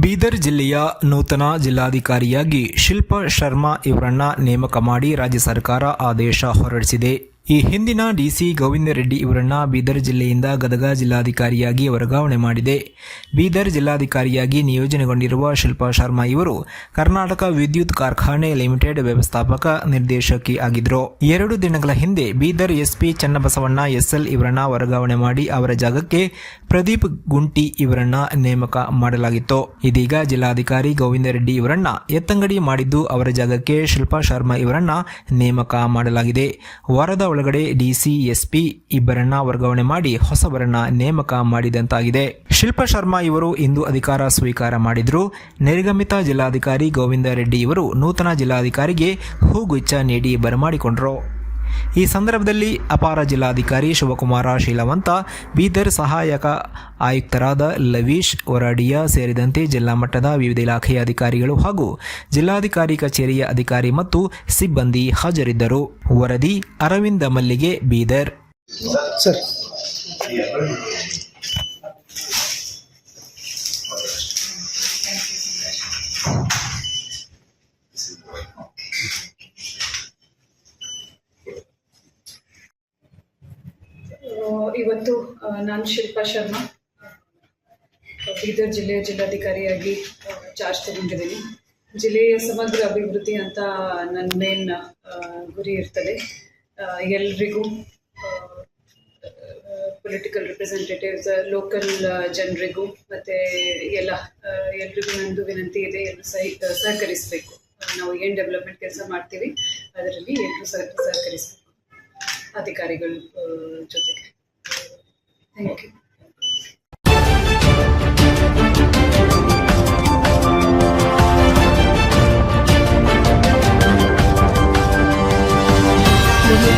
ಬೀದರ್ ಜಿಲ್ಲೆಯ ನೂತನ ಜಿಲ್ಲಾಧಿಕಾರಿಯಾಗಿ ಶಿಲ್ಪಾ ಶರ್ಮಾ ಇವರನ್ನ ನೇಮಕ ಮಾಡಿ ರಾಜ್ಯ ಸರ್ಕಾರ ಆದೇಶ ಹೊರಡಿಸಿದೆ. ಈ ಹಿಂದಿನ ಡಿಸಿ ಗೋವಿಂದ ರೆಡ್ಡಿ ಇವರನ್ನ ಬೀದರ್ ಜಿಲ್ಲೆಯಿಂದ ಗದಗ ಜಿಲ್ಲಾಧಿಕಾರಿಯಾಗಿ ವರ್ಗಾವಣೆ ಮಾಡಿದೆ. ಬೀದರ್ ಜಿಲ್ಲಾಧಿಕಾರಿಯಾಗಿ ನಿಯೋಜನೆಗೊಂಡಿರುವ ಶಿಲ್ಪಾ ಶರ್ಮಾ ಇವರು ಕರ್ನಾಟಕ ವಿದ್ಯುತ್ ಕಾರ್ಖಾನೆ ಲಿಮಿಟೆಡ್ ವ್ಯವಸ್ಥಾಪಕ ನಿರ್ದೇಶಕಿ ಆಗಿದ್ರು. ಎರಡು ದಿನಗಳ ಹಿಂದೆ ಬೀದರ್ ಎಸ್ಪಿ ಚನ್ನಬಸವಣ್ಣ ಎಸ್ಎಲ್ ಇವರನ್ನ ವರ್ಗಾವಣೆ ಮಾಡಿ ಅವರ ಜಾಗಕ್ಕೆ ಪ್ರದೀಪ್ ಗುಂಟಿ ಇವರನ್ನ ನೇಮಕ ಮಾಡಲಾಗಿತ್ತು. ಇದೀಗ ಜಿಲ್ಲಾಧಿಕಾರಿ ಗೋವಿಂದ ರೆಡ್ಡಿ ಇವರನ್ನ ಎತ್ತಂಗಡಿ ಮಾಡಿದ್ದು ಅವರ ಜಾಗಕ್ಕೆ ಶಿಲ್ಪಾ ಶರ್ಮಾ ಇವರನ್ನ ನೇಮಕ ಮಾಡಲಾಗಿದೆ. ವಾರದ ಒಳಗಡೆ ಡಿಸಿ, ಎಸ್ಪಿ ಇಬ್ಬರನ್ನ ವರ್ಗಾವಣೆ ಮಾಡಿ ಹೊಸವರನ್ನ ನೇಮಕ ಮಾಡಿದಂತಾಗಿದೆ. ಶಿಲ್ಪಾ ಶರ್ಮಾ ಇವರು ಇಂದು ಅಧಿಕಾರ ಸ್ವೀಕಾರ ಮಾಡಿದ್ರು. ನಿರ್ಗಮಿತ ಜಿಲ್ಲಾಧಿಕಾರಿ ಗೋವಿಂದ ರೆಡ್ಡಿ ಇವರು ನೂತನ ಜಿಲ್ಲಾಧಿಕಾರಿಗೆ ಹೂಗುಚ್ಛ ನೀಡಿ ಬರಮಾಡಿಕೊಂಡರು. ಈ ಸಂದರ್ಭದಲ್ಲಿ ಅಪಾರ ಜಿಲ್ಲಾಧಿಕಾರಿ ಶಿವಕುಮಾರ ಶೀಲವಂತ, ಬೀದರ್ ಸಹಾಯಕ ಆಯುಕ್ತರಾದ ಲವೀಶ್ ಒರಾಡಿಯಾ ಸೇರಿದಂತೆ ಜಿಲ್ಲಾ ಮಟ್ಟದ ವಿವಿಧ ಇಲಾಖೆಯ ಅಧಿಕಾರಿಗಳು ಹಾಗೂ ಜಿಲ್ಲಾಧಿಕಾರಿ ಕಚೇರಿಯ ಅಧಿಕಾರಿ ಮತ್ತು ಸಿಬ್ಬಂದಿ ಹಾಜರಿದ್ದರು. ವರದಿ, ಅರವಿಂದ ಮಲ್ಲಿಗೆ, ಬೀದರ್. ಇವತ್ತು ನಾನು ಶಿಲ್ಪಾ ಶರ್ಮಾ ಬೀದರ್ ಜಿಲ್ಲೆಯ ಜಿಲ್ಲಾಧಿಕಾರಿಯಾಗಿ ಚಾರ್ಜ್ ತಗೊಂಡಿದ್ದೀನಿ. ಜಿಲ್ಲೆಯ ಸಮಗ್ರ ಅಭಿವೃದ್ಧಿ ಅಂತ ನನ್ನ ಮೇನ್ ಗುರಿ ಇರ್ತದೆ. ಎಲ್ರಿಗೂ ಪೊಲಿಟಿಕಲ್ ರಿಪ್ರೆಸೆಂಟೇಟಿವ್ಸ್ ಲೋಕಲ್ ಜನರಿಗೂ, ಮತ್ತೆ ಎಲ್ಲ ಎಲ್ರಿಗೂ ನಂದು ವಿನಂತಿ ಇದೆ ಎಲ್ಲರೂ ಸಹಿ ಸಹಕರಿಸಬೇಕು. ನಾವು ಏನು ಡೆವಲಪ್ಮೆಂಟ್ ಕೆಲಸ ಮಾಡ್ತೀವಿ, ಅದರಲ್ಲಿ ಎಲ್ಲರೂ ಸಹ ಸಹಕರಿಸಬೇಕು. ಅಧಿಕಾರಿಗಳ ಆ, ಜೊತೆಗೆ ಥ್ಯಾಂಕ್ ಯು ಇದು